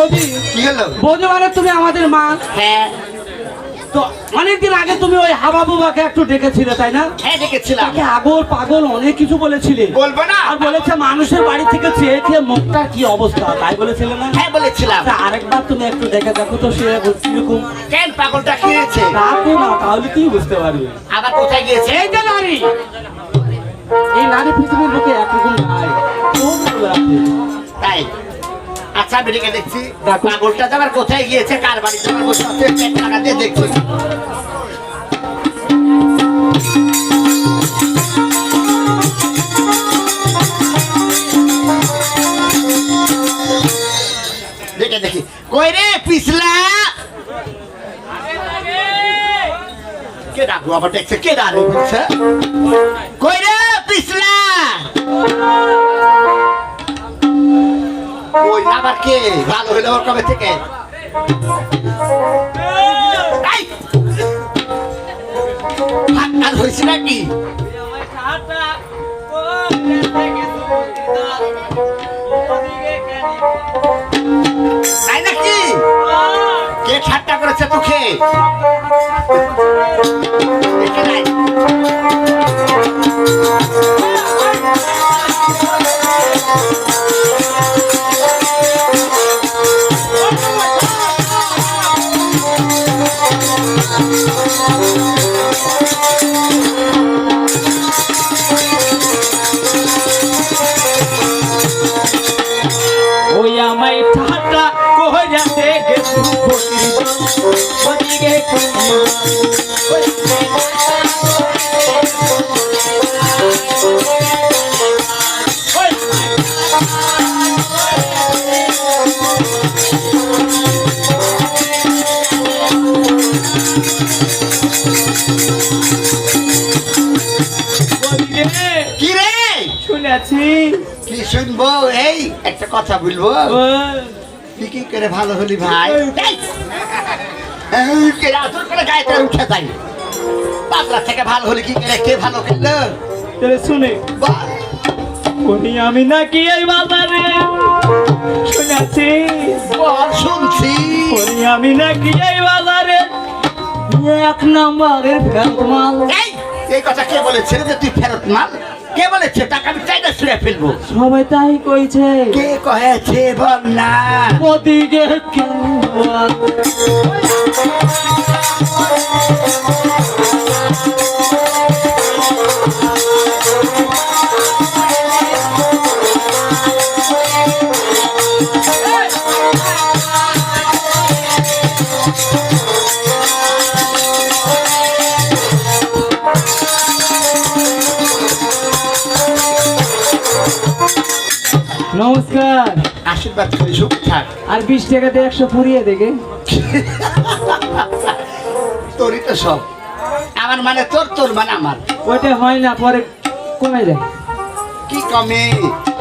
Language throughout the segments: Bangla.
বৌদি কি হলো? বৌদি মানে তুমি আমাদের মা। হ্যাঁ। তো অনেকদিন আগে তুমি ওই হাবা বুবাকে একটু ডেকেছিলে তাই না? হ্যাঁ তাকে আগর পাগল অনেক কিছু বলেছিলে। বলব না? আর বলেছে মানুষের বাড়ি থেকে চেয়ে খেয়ে মুখটা কি অবস্থা তাই বলেছিলে না? হ্যাঁ বলেছিলাম। আরেকবার তুমি একটু দেখে দেখো তো সে কীরকম। কেন পাগলটা হয়েছে? তাকে না তাহলে কি বুঝতে পারবে। আবার কোথায় গিয়েছে? এই যে নারী! এই নারী পৃথিবীর লোকে একরকম নাই। তাই? আচ্ছা আমি দেখছি পাগলটা তো আবার কোথায় গিয়েছে, কার বাড়িতে আমার বসে আছে, পেট লাগা দেখছি। দেখে দেখি। কই রে, পিছলা? কে ডাকবো? আবার দেখছে, কে ডাকবো কই রে, পিছলা? আবার কে? ভালো হইল ওর কবে থেকে? টান হয়েছে নাকি? তাই নাকি? কে ঠাট্টা করেছে তোকে? দেখে বদিকে কি রে শুনেছি। কি শুনব? এই একটা কথা বলব। তুই কি করে ভালো হলি ভাই? করে গায়ে করে উঠে যাই পাতলা থেকে ভালো হলি কি করে? কে ভালো খেললো শুনে। উনি আমি নাকি এই বাজারে? শুনেছি। শুনছি। উনি আমি নাকি এই বাজারে? এক নম্বরের ফেরত মাল। এই কথা কে বলেছে যে তুই ফেরত মাল? কে বলেছে? টাকা আমি চাইনা ছুঁড়ে ফেলব। সবাই তাই কইছে। কে কহেছে বল না। ওদিকে কেন নমস্কার। আশীর্বাদ করি সুখ থাক। আর বিশ টাকাতে একশো ফুরিয়ে দেখে তোরই তো সব। আমার মানে তোর তোর মানে আমার। ওইটা হয় না পরে কমে যায়। কি কমে?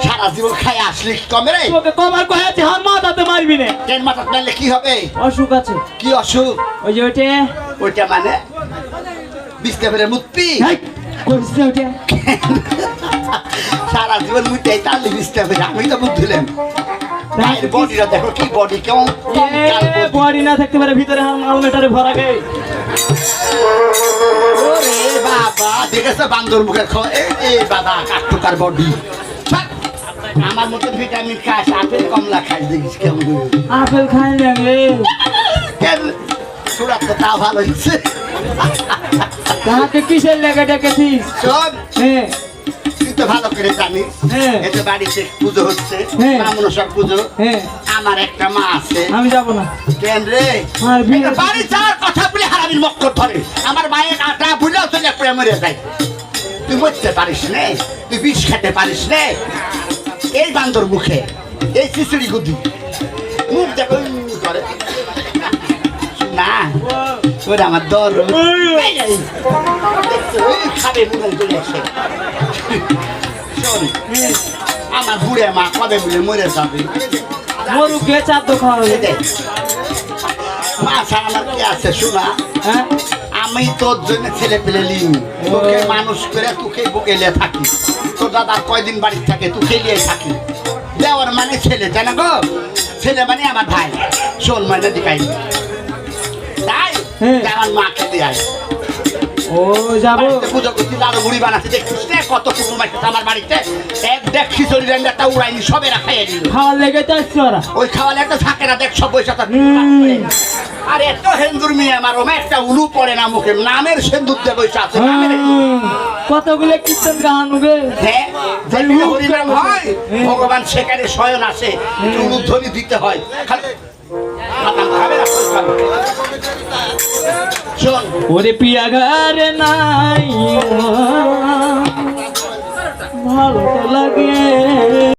সারা জীবন খাই আসলি কি কমে রে? তোকে কমার কয়েছে হার মাথাতে মারবি না। ট্রেন মাথা নাইলে কি হবে? অসুখ আছে। কি অসুখ? ওই যে ওইটা। ওইটা মানে? বিস্তে ফেলে মুক্তি করিস ওইটা। সারা জীবন এই তাহলে বিস্তে ফেলে আমি তো বুঝ দিলাম ভাইয়ের বডিটা দেখো কি বডি কেমন। বডি না থাকতে পারে ভিতরে আলমেটারে ভরা গে। ওরে বাবা দেখেছ বান্দর মুখের খাওয়া এই বাবা কাঠটুকার বডি। আমার মতো ভিটামিন খাস আপেল কমলা খাস দেখিস কেমন আপেল খাই না গে। কেন? তোরা তো তা ভালো হচ্ছে তাহাকে কিসের লেগে ডেকেছিস? শোন। হ্যাঁ তুই তো ভালো করে জানিস হ্যাঁ। এতে বাড়িতে পুজো হচ্ছে হ্যাঁ। মনসার পুজো। হ্যাঁ। আমার একটা মা আছে। আমি যাব না। কেন রে? বাড়ি যাওয়ার কথা বলে হারামির মক্কর ধরে। আমার মায়ের আটা বুঝলেও তো পড়ে মরে যায়। তুই মরতে পারিস নে। তুই বিষ খেতে পারিস নে। এই বান্দর মুখে এই খিচুড়ি গুদি। মুখ দেখো করে। না। ওরে আমার দর খাবে মুখে চলে। আসে আমার বুড়ে মা কবে বলে মরে যাবে? চার। মা কি আছে শোনা? হ্যাঁ? আমি তোর জন্য ছেলে পেলে তোকে মানুষ করে তোকে বুকে লিয়ে থাকি। তোর দাদা কয়দিন বাড়ি থাকে তোকে লিয়ে থাকি। দেওয়ার মানে ছেলে তাই না গো? ছেলে মানে আমার ভাই। শোন মানে দিকাই তাই হ্যাঁ। আমার মাকে দিয়ে ও যাব। পুজো করছি লাড়ু বুড়ি বানাচ্ছে দেখছিস না কত কুকুর মারছে আমার বাড়িতে। এক দেখ খিচুড়ি রান্নাটা উড়াইনি সবে রাখাই দিল। খাওয়ার লেগে তো আসছো ওরা। ওই খাওয়ালে একটা থাকে না দেখ সব পয়সা আর এত হেন্দুর মেয়ে আমার ওমা একটা উলু পড়ে না মুখে। নামের সেন্দুর আছে কতগুলো কীর্তন গান হবে হ্যাঁ, হরিনাম হয়, ভগবান সেখানে শয়ন আসে উলুধ্বনি দিতে হয়। খালি- ওরে পিয়াগারে নাই। ভালো লাগে।